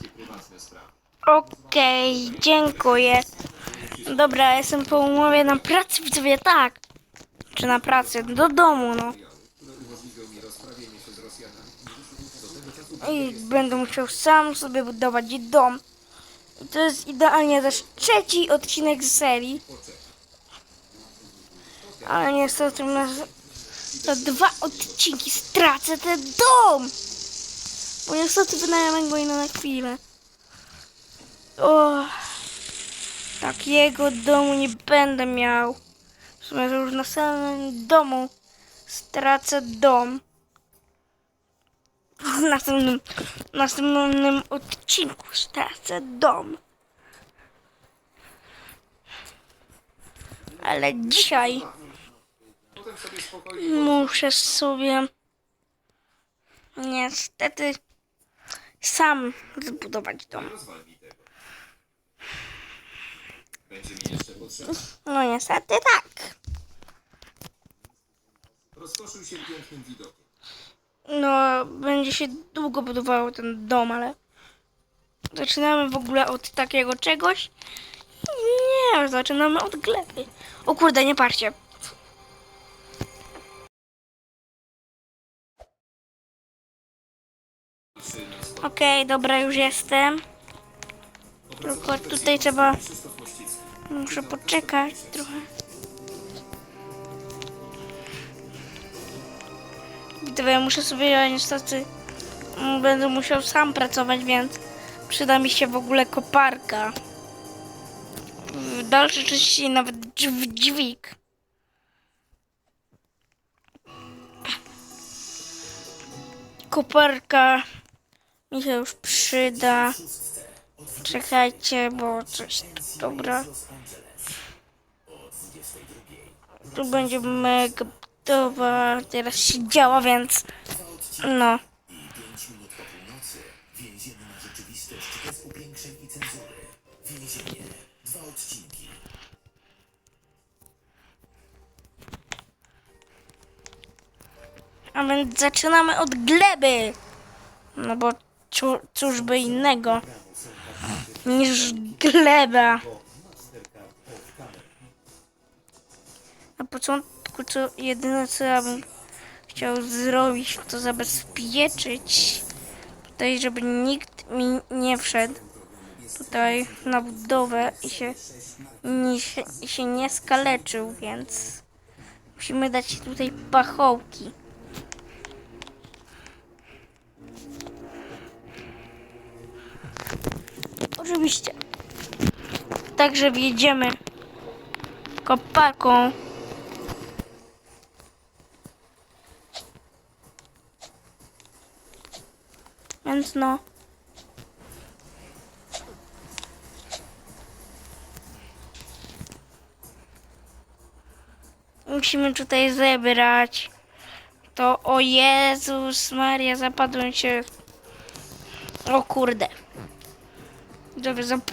prywatne sprawy. Okej, dziękuję. Dobra, jestem po umowie na pracy, widzowie, tak. Czy na pracy, do domu, no. I będę musiał sam sobie budować dom. I to jest idealnie też trzeci odcinek z serii. Ale niestety na, za dwa odcinki stracę ten dom. Bo niestety wynajmę go ino na chwilę. O, takiego domu nie będę miał. W sumie to już na samym domu stracę dom. W następnym, w następnym odcinku stracę dom. Ale dzisiaj muszę sobie niestety sam zbudować dom. No niestety tak. Rozkoszył się pięknym widokiem. No, będzie się długo budowało ten dom, ale zaczynamy w ogóle od takiego czegoś. Nie, zaczynamy od gleby. O kurde, nie patrzcie. Okej, dobra, już jestem. Tylko tutaj trzeba... Muszę poczekać trochę. Gdyby muszę sobie, niestety mm, będę musiał sam pracować, więc przyda mi się w ogóle koparka. W dalszej części nawet dźw- dźwig. Koparka mi się już przyda. Czekajcie, bo coś... Dobra. Tu będzie mega budowa. Teraz się działa, więc... No. A więc zaczynamy od gleby. No bo cóż by innego niż gleba. Na początku to jedyne co ja bym chciał zrobić to zabezpieczyć tutaj, żeby nikt mi nie wszedł tutaj na budowę i się nie, się nie skaleczył, więc musimy dać tutaj pachołki. Oczywiście. Także wjedziemy koparką. Więc no. Musimy tutaj zebrać. To o Jezus Maria, zapadłem się. O kurde. Dobrze, zap...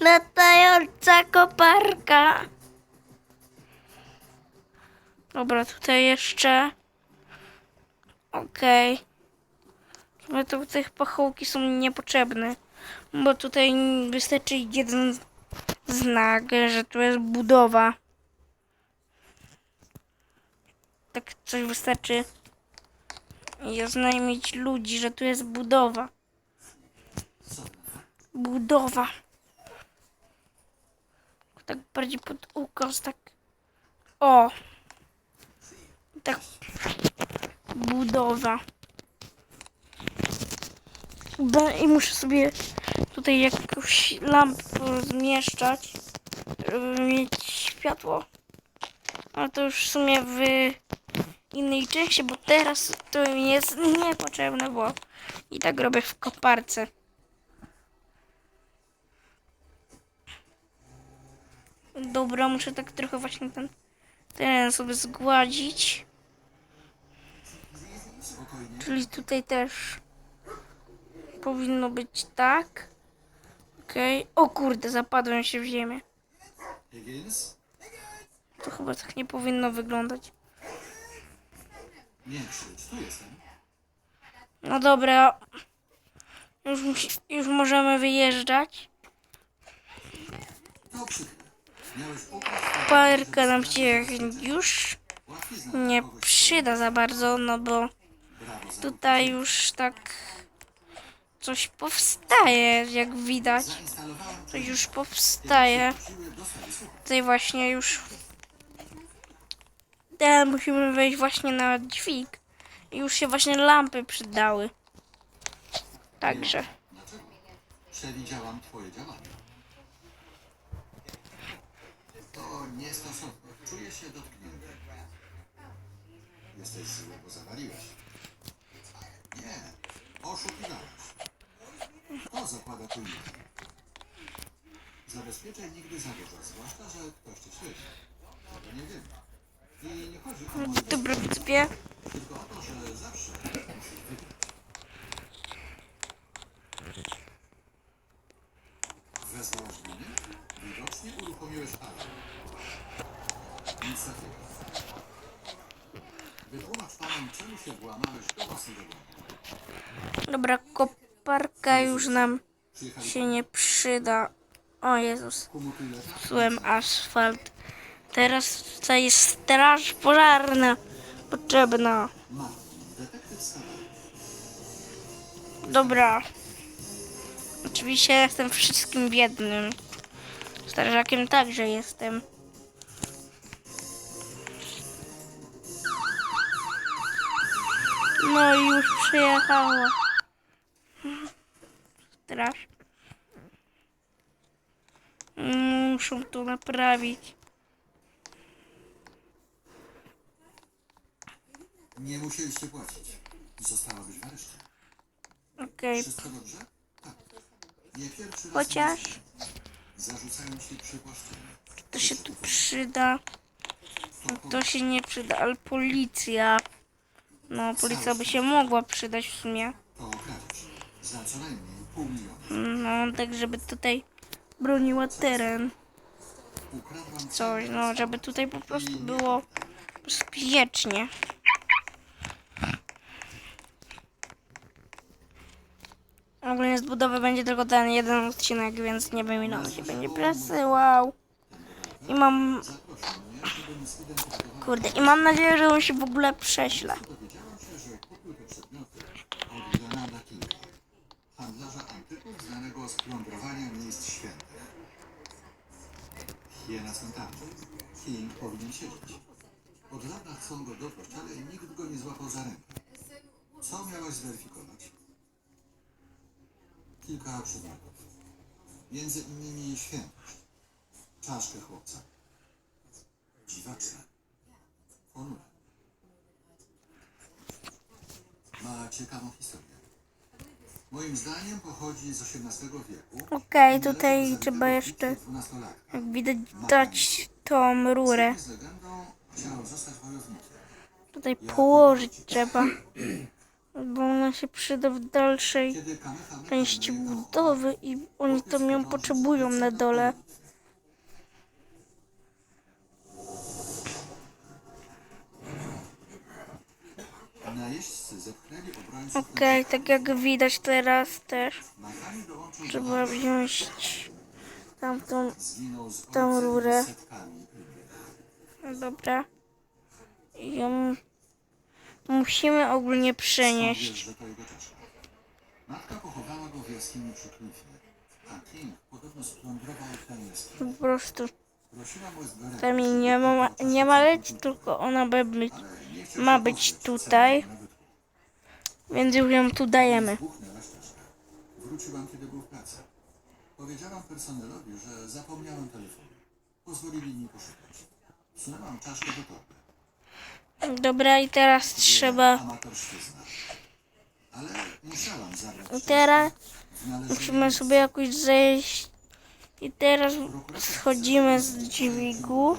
Latająca koparka. Dobra, tutaj jeszcze. Okej. Okay. to tych pachołki są niepotrzebne. Bo tutaj wystarczy jeden znak, że tu jest budowa. Tak coś wystarczy. I oznajmić ludzi, że tu jest budowa. Budowa. Tak bardziej pod ukos, tak. O. Tak. Budowa. I muszę sobie tutaj jakąś lampę zmieszczać, żeby mieć światło. Ale to już w sumie w innej części, bo teraz to mi jest niepotrzebne, bo i tak robię w koparce. Dobra, muszę tak trochę właśnie ten teren sobie zgładzić. Czyli tutaj też powinno być tak. Okej. O kurde, zapadłem się w ziemię. To chyba tak nie powinno wyglądać. Nie. No dobra. Już, już możemy wyjeżdżać. Ukraść Parka nam się już nie przyda za bardzo, no bo tutaj już tak coś powstaje, jak widać. Coś już powstaje. Tutaj właśnie już teraz musimy wejść właśnie na dźwig. I już się właśnie lampy przydały. Także. Przewidziałam twoje działania. To niestosowne. Czuję się dotknięty. Jesteś zły, bo zawaliłeś. Nie. Oszukiwałeś. Kto zakłada tu nigdy? Zabezpieczaj nigdy zawoda, zwłaszcza, że ktoś cię śledzi. Tego nie wiem. I nie chodzi o moje Dobra, widzowie. tylko o to, że zawsze musisz wygrać. Dobra, koparka już nam się nie przyda. O Jezus, psułem asfalt. Teraz tutaj jest straż pożarna potrzebna. Dobra. Oczywiście jestem wszystkim w jednym. Strażakiem także jestem. No i już przyjechała. Straż. Muszą to naprawić. Nie musieliście płacić. Zostałabyś w areszcie. Okej, Wszystko dobrze? Tak. Nie pierwszy raz chociaż zarzucają ci przywłaszczenie. to się tu przyda. To się nie przyda, ale policja. No, policja by się mogła przydać w sumie. No, tak żeby tutaj broniła teren. Coś, no, żeby tutaj po prostu było bezpiecznie. Ogólnie z budowy będzie tylko ten jeden odcinek, więc nie wiem ile on się będzie przesyłał. I mam, kurde, i mam nadzieję, że on się w ogóle prześle. Plądrowania miejsc świętych. Je na cmentarzu. King powinien siedzieć. Od lata chcą go doprowadzić, ale nikt go nie złapał za rękę. Co miałaś zweryfikować? Kilka przedmiotów. Między innymi świętość. Czaszkę chłopca. Dziwaczne. Ponure. Ma ciekawą historię. Moim zdaniem pochodzi z XVIII wieku. Okej, tutaj trzeba jeszcze, jak widać, dać tą rurę. Tutaj położyć trzeba. Bo ona się przyda w dalszej części budowy i oni tam ją potrzebują na dole. Okej, tak jak widać teraz też. Trzeba wziąć tamtą, tą rurę. dobra. I ją musimy ogólnie przenieść. że to jego czaszka? Matka pochowała go w jaskini przy klifie, a King podobno splądrował tę jaskinię. Po prostu tam jej nie ma, nie ma leć, tylko ona ma być, ma być tutaj. Więc już ją tu dajemy. Wróciłam, kiedy był w pracy. Powiedziałam personelowi, że zapomniałem telefonu. Pozwolili mi poszukać. Wsunęłam czaszkę do torby. Dobra, i teraz trzeba. I teraz musimy sobie jakoś zejść. I teraz schodzimy z dźwigu.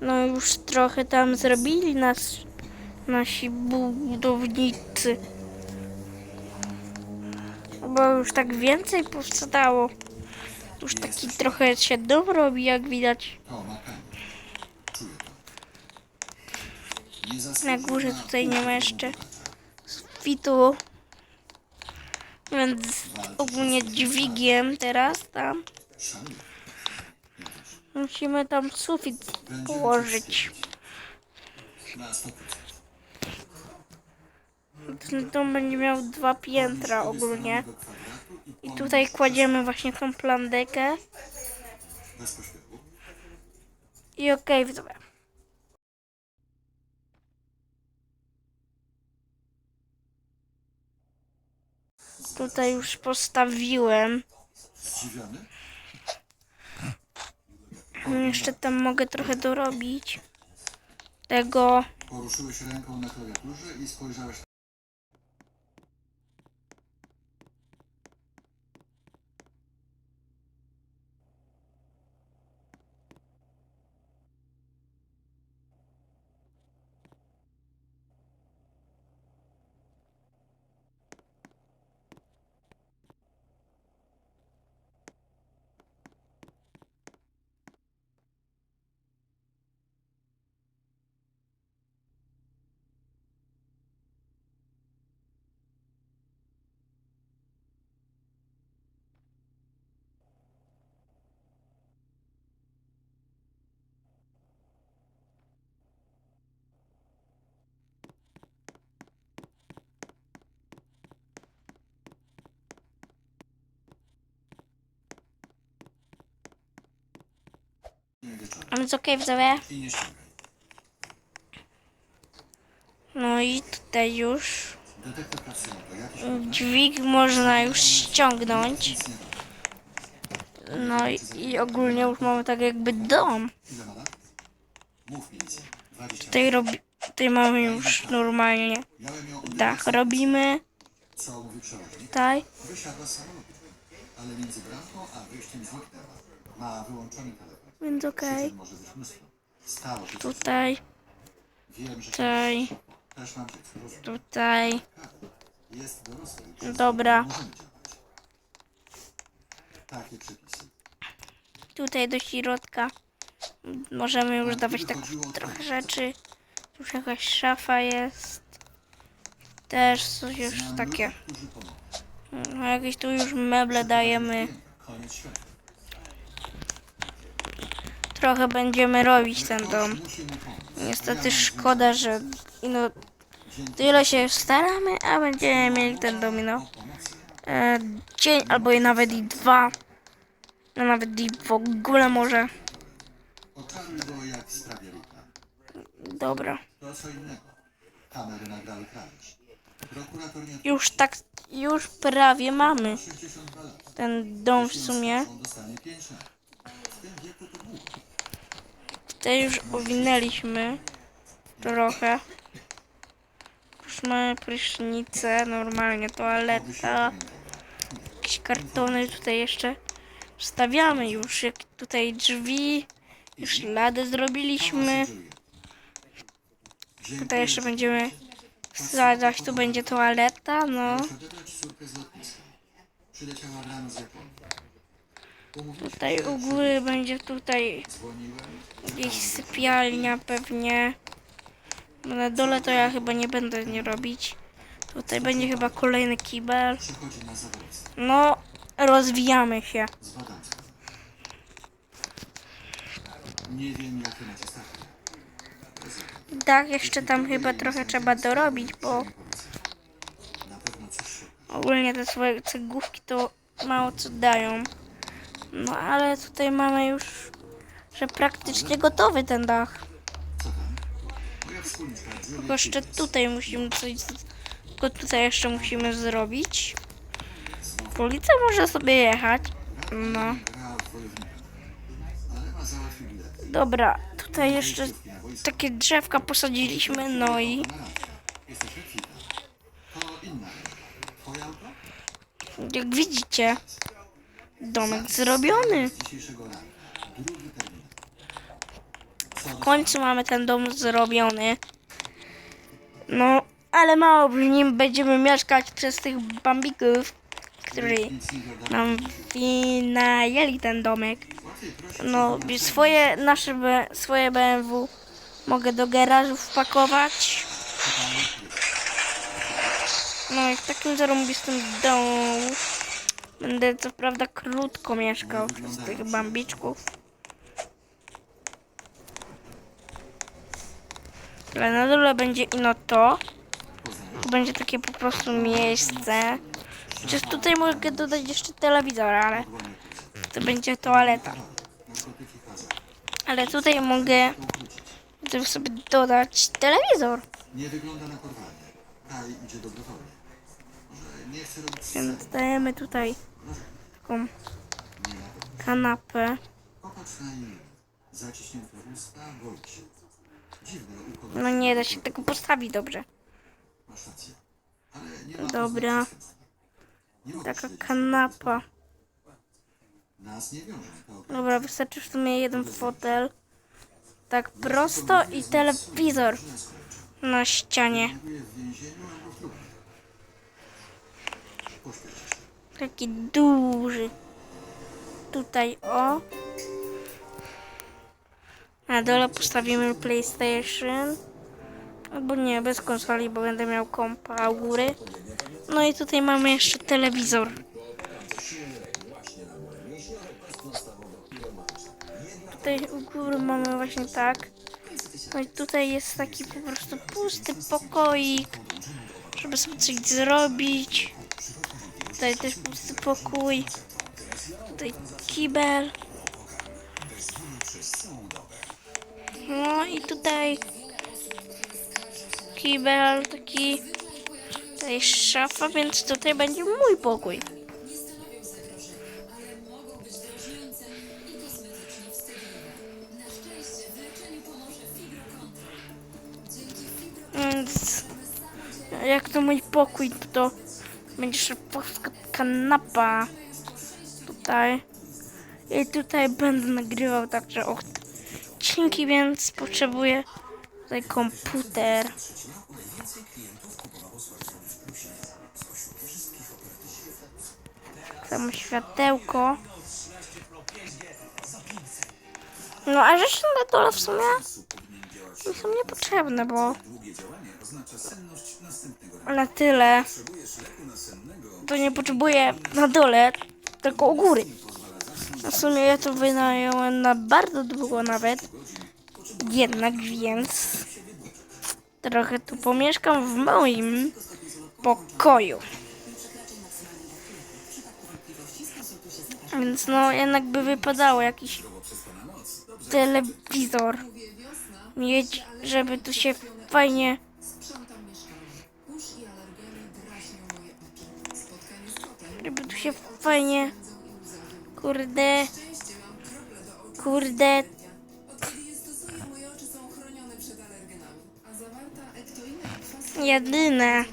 No już trochę tam zrobili nas nasi budownicy. Bo już tak więcej powstało. Już taki trochę się dom robi, jak widać. Na górze tutaj nie ma jeszcze bogacza. Fitu. Więc ogólnie dźwigiem teraz tam musimy tam sufit położyć. cię wspierać. Na 100%. Ten dom będzie miał dwa piętra ogólnie. I tutaj kładziemy właśnie tą plandekę. I okej, widzowie. Tutaj już postawiłem. Zdziwiony? Jeszcze tam mogę trochę dorobić. Tego. Poruszyłeś ręką na klawiaturze i spojrzałeś A więc okej, ściągaj. No i tutaj już dźwig można już ściągnąć. No i, i ogólnie już mamy tak jakby dom. Ile ma lat? Mów mi nic. 20 Tutaj, robi, tutaj mamy już normalnie dach robimy. Tutaj. Wysiadła. Ale między bramką a wyjściem. Ma wyłączony telefon. Więc okej. Coś. Tutaj, Wiem, że tutaj, tutaj. Dobra. Tutaj do środka. Możemy już dawać tak trochę rzeczy. Już jakaś szafa jest. Też coś już takie. No, jakieś tu już meble dajemy. Trochę będziemy robić ten dom. Niestety szkoda, że no, tyle się staramy, a będziemy mieli ten domino. E, dzień albo i nawet i dwa. No nawet i w ogóle może. Dobra. Już tak, już prawie mamy 62 lat. ten dom w sumie. On dostanie 5 lat. W tym wieku to długo. Tutaj już owinęliśmy trochę. Już mamy prysznicę, normalnie toaleta. Jakieś kartony tutaj jeszcze wstawiamy już. Jak tutaj drzwi, już lady zrobiliśmy. Tutaj jeszcze będziemy wsadzać, tu będzie toaleta, no. Tutaj u góry będzie tutaj gdzieś sypialnia pewnie. Na dole to ja chyba nie będę nie robić. Tutaj będzie chyba kolejny kibel. No, rozwijamy się. Nie wiem. Tak, jeszcze tam chyba trochę trzeba dorobić, bo ogólnie te swoje cegłówki to mało co dają. No ale tutaj mamy już, że praktycznie gotowy ten dach. Tylko jeszcze tutaj musimy coś, tylko tutaj jeszcze musimy zrobić. Policja może sobie jechać. No, dobra, tutaj jeszcze takie drzewka posadziliśmy, no i jak widzicie, domek zrobiony. W końcu mamy ten dom zrobiony. No, ale mało w nim będziemy mieszkać przez tych bambików, którzy nam wynajęli ten domek. No, swoje, nasze swoje BMW mogę do garażu wpakować. No i w takim zarąbistym domu będę co prawda krótko mieszkał przez tych bambiczków. Ale na dole będzie ino to. Będzie takie po prostu miejsce. Chociaż tutaj mogę dodać jeszcze telewizor, ale to będzie toaleta. Ale tutaj mogę sobie dodać telewizor. Nie wygląda na porwanie. Kaj idzie dobrowolnie. Może nie chce robić Więc dajemy tutaj taką kanapę. No nie da się tego postawić dobrze. Dobra. Taka kanapa. Dobra, wystarczy w sumie jeden fotel. Tak prosto i telewizor na ścianie. Znajduje w więzieniu albo w trupie. Pośpiesz się. Taki duży. Tutaj o. Na dole postawimy PlayStation. Albo nie, bez konsoli, bo będę miał kompa u góry. No i tutaj mamy jeszcze telewizor. Tutaj u góry mamy właśnie tak. No i tutaj jest taki po prostu pusty pokoik, żeby sobie coś zrobić. Tutaj też pusty pokój. Tutaj kibel. No i tutaj kibel taki. Tutaj szafa, więc tutaj będzie mój pokój. Więc jak to mój pokój, to, będzie szefowska kanapa tutaj. I tutaj będę nagrywał także odcinki, więc potrzebuję tutaj komputer. Samo światełko. No a rzeczy na dole w sumie nie są niepotrzebne, bo na tyle to nie potrzebuję na dole, tylko u góry. W sumie ja to wynająłem na bardzo długo nawet. Jednak więc trochę tu pomieszkam w moim pokoju. Więc no jednak by wypadało jakiś telewizor mieć, żeby tu się fajnie tu się fajnie kurde kurde jedyne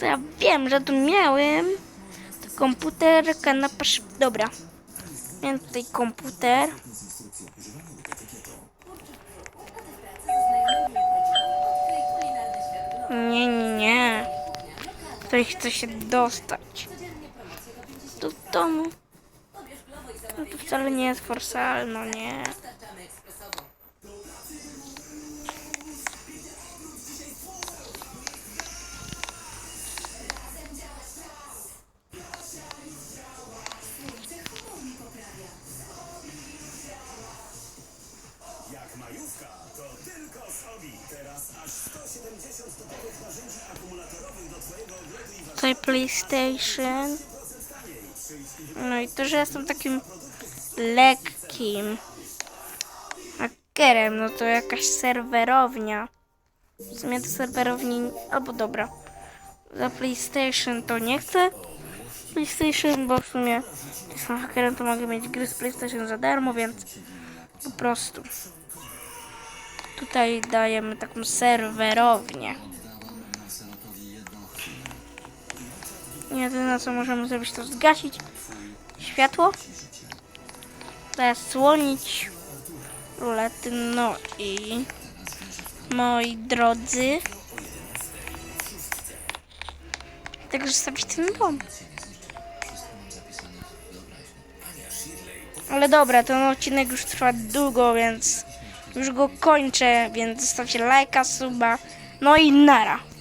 to ja wiem, że tu miałem to komputer, kanapa, dobra miałem tutaj komputer. Nie, nie, nie tutaj chcę się dostać. do domu no to wcale nie jest forsal, no nie Jak to tylko. Teraz aż 170 topowych narzędzi akumulatorowych do PlayStation. I to, że jestem takim lekkim hakerem, no to jakaś serwerownia. W sumie to serwerowni, albo dobra. Za PlayStation to nie chcę. PlayStation, bo w sumie jestem hakerem, to mogę mieć gry z PlayStation za darmo, więc po prostu. Tutaj dajemy taką serwerownię. Jedyne co możemy zrobić to zgasić światło. Zasłonić rulety. No i moi drodzy. Także zostawić ten dom. Ale dobra, ten odcinek już trwa długo, więc już go kończę, więc zostawcie lajka, suba. No i nara.